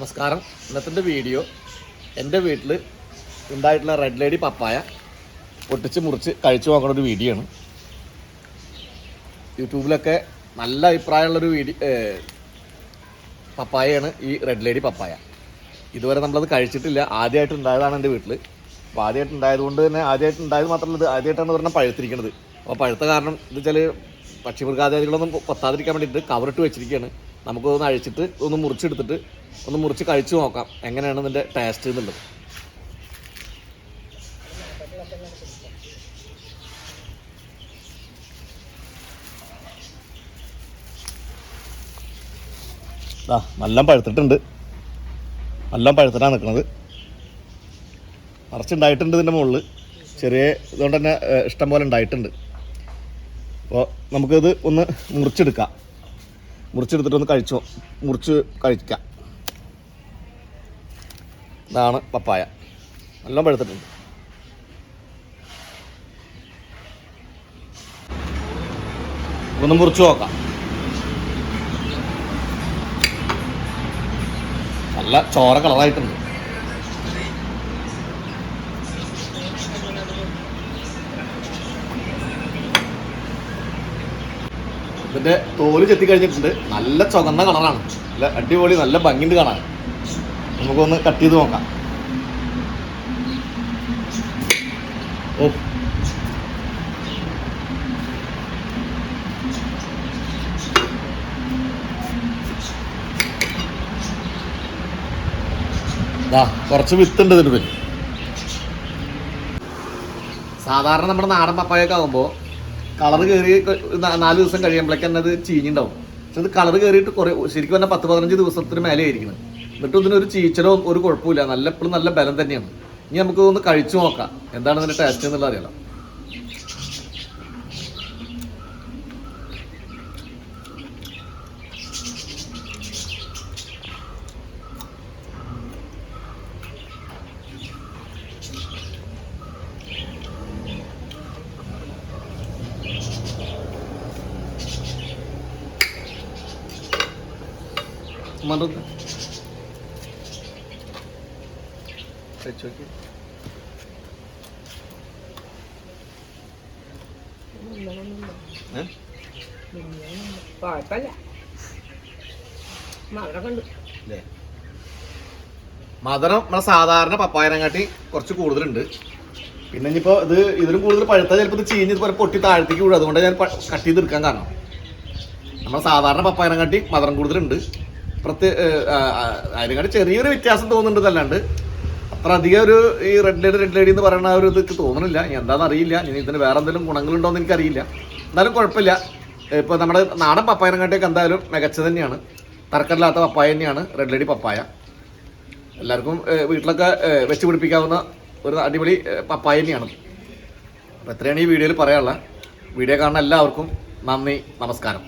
നമസ്കാരം. ഇന്നത്തെ വീഡിയോ എന്റെ വീട്ടിൽ ഉണ്ടായിട്ടുള്ള റെഡ് ലേഡി പപ്പായ പൊട്ടിച്ച് മുറിച്ച് കഴിച്ചു നോക്കുന്ന ഒരു വീഡിയോ ആണ്. യൂട്യൂബിലൊക്കെ നല്ല അഭിപ്രായമുള്ളൊരു വീഡിയോ പപ്പായയാണ് ഈ റെഡ് ലേഡി പപ്പായ. ഇതുവരെ നമ്മളത് കഴിച്ചിട്ടില്ല. ആദ്യമായിട്ട് ഉണ്ടായതാണ് എന്റെ വീട്ടിൽ അപ്പോൾ ആദ്യമായിട്ട് ഉണ്ടായതുകൊണ്ട് തന്നെ ആദ്യമായിട്ട് ഉണ്ടായത് മാത്രമല്ല ഇത് ആദ്യമായിട്ടാണ് പറഞ്ഞാൽ പഴുത്തിരിക്കുന്നത് അപ്പോൾ പഴുത്ത കാരണം എന്താ വെച്ചാൽ പക്ഷിമൃഗാദികളൊന്നും കൊത്താതിരിക്കാൻ വേണ്ടിയിട്ട് കവറിട്ട് വെച്ചിരിക്കുകയാണ് നമുക്കൊന്ന് അഴിച്ചിട്ട് ഒന്ന് മുറിച്ചെടുത്തിട്ട് ഒന്ന് മുറിച്ച് കഴിച്ചു നോക്കാം. എങ്ങനെയാണ് ഇതിന്റെ ടേസ്റ്റ് എന്നുള്ളത്. ആ നല്ല പഴുത്തിട്ടുണ്ട്. നല്ല പഴുത്തിട്ടാണ് നിൽക്കുന്നത് നിറച്ചുണ്ടായിട്ടുണ്ട് ഇതിന്റെ മുകളിൽ ചെറിയ ഇതുകൊണ്ട് തന്നെ ഇഷ്ടം പോലെ ഉണ്ടായിട്ടുണ്ട്. അപ്പോൾ നമുക്കിത് ഒന്ന് മുറിച്ചെടുക്കാം. മുറിച്ചെടുത്തിട്ട് ഒന്ന് കഴിച്ചോ. മുറിച്ച് കഴിക്കാം. ഇതാണ് പപ്പായ. നല്ല പഴുത്തിട്ടുണ്ട്. ഒന്ന് മുറിച്ച് നോക്കാം. നല്ല ചോര കളറായിട്ടുണ്ട്. ഇതിന്റെ തോൽ ചെത്തി കഴിഞ്ഞിട്ടുണ്ട് നല്ല ചുവന്ന കളറാണ്. നല്ല അടിപൊളി നല്ല ഭംഗിണ്ട് കാണാൻ. നമുക്കൊന്ന് കട്ട് ചെയ്ത് നോക്കാം. ഓ. ദാ കുറച്ച് വിത്തുണ്ട് ഇതിന് പിന്നെ സാധാരണ നമ്മുടെ നാടൻ പപ്പായൊക്കെ ആകുമ്പോൾ കളർ കയറി നാല് ദിവസം കഴിയുമ്പോഴേക്ക് അത് ചീഞ്ഞിണ്ടാവും. പക്ഷെ അത് കളർ കയറിയിട്ട് കുറേ ശരിക്കും പറഞ്ഞാൽ പത്ത് പതിനഞ്ച് ദിവസത്തിന് മേലെ ആയിരിക്കണം എന്നിട്ടും ഇതിനൊരു ചീച്ചലോ ഒരു കുഴപ്പമില്ല നല്ല എപ്പോഴും നല്ല ബലം തന്നെയാണ്. ഇനി നമുക്ക് ഒന്ന് കഴിച്ചു നോക്കാം. എന്താണ് ഇതിന്റെ ടേസ്റ്റ് എന്നുള്ളത് അറിയാലോ. മധുരം കണ്ടു. ഇല്ലേ? മധുരം നമ്മുടെ സാധാരണ പപ്പായനങ്ങാട്ടി കുറച്ച് കൂടുതലുണ്ട്. പിന്നെ ഇനിയിപ്പോൾ ഇത് ഇതിലും കൂടുതൽ പഴുത്ത ചിലപ്പോൾ ഇത് ചീഞ്ഞ് ഇതുപോലെ പൊട്ടി താഴത്തേക്ക് വിടും അതുകൊണ്ട് ഞാൻ കട്ട് ചെയ്ത് എടുക്കാൻ കാരണം. നമ്മുടെ സാധാരണ പപ്പായനങ്ങാട്ടി മധുരം കൂടുതലുണ്ട്. പ്രത്യേക അതിനെക്കാട്ട് ചെറിയൊരു വ്യത്യാസം തോന്നുന്നുണ്ട് അല്ലാണ്ട് അത്ര അധികം ഒരു ഈ റെഡ് ലേഡി റെഡ് ലേഡി എന്ന് പറയുന്ന ഒരു ഇത് തോന്നുന്നില്ല എന്താണെന്ന് അറിയില്ല. ഇനി ഇതിന് വേറെ എന്തെങ്കിലും ഗുണങ്ങളുണ്ടോ എന്ന് എനിക്കറിയില്ല. എന്നാലും കുഴപ്പമില്ല. ഇപ്പോൾ നമ്മുടെ നാടൻ പപ്പായനെക്കാട്ടിയൊക്കെ എന്തായാലും മികച്ചത് തന്നെയാണ്. തർക്കമില്ലാത്ത പപ്പായ തന്നെയാണ് റെഡ് ലേഡി പപ്പായ. എല്ലാവർക്കും വീട്ടിലൊക്കെ വെച്ച് പിടിപ്പിക്കാവുന്ന ഒരു അടിപൊളി പപ്പായ തന്നെയാണ്. അപ്പോൾ എത്രയാണ് ഈ വീഡിയോയിൽ പറയാനുള്ളത്. വീഡിയോ കാണുന്ന എല്ലാവർക്കും നന്ദി നമസ്കാരം.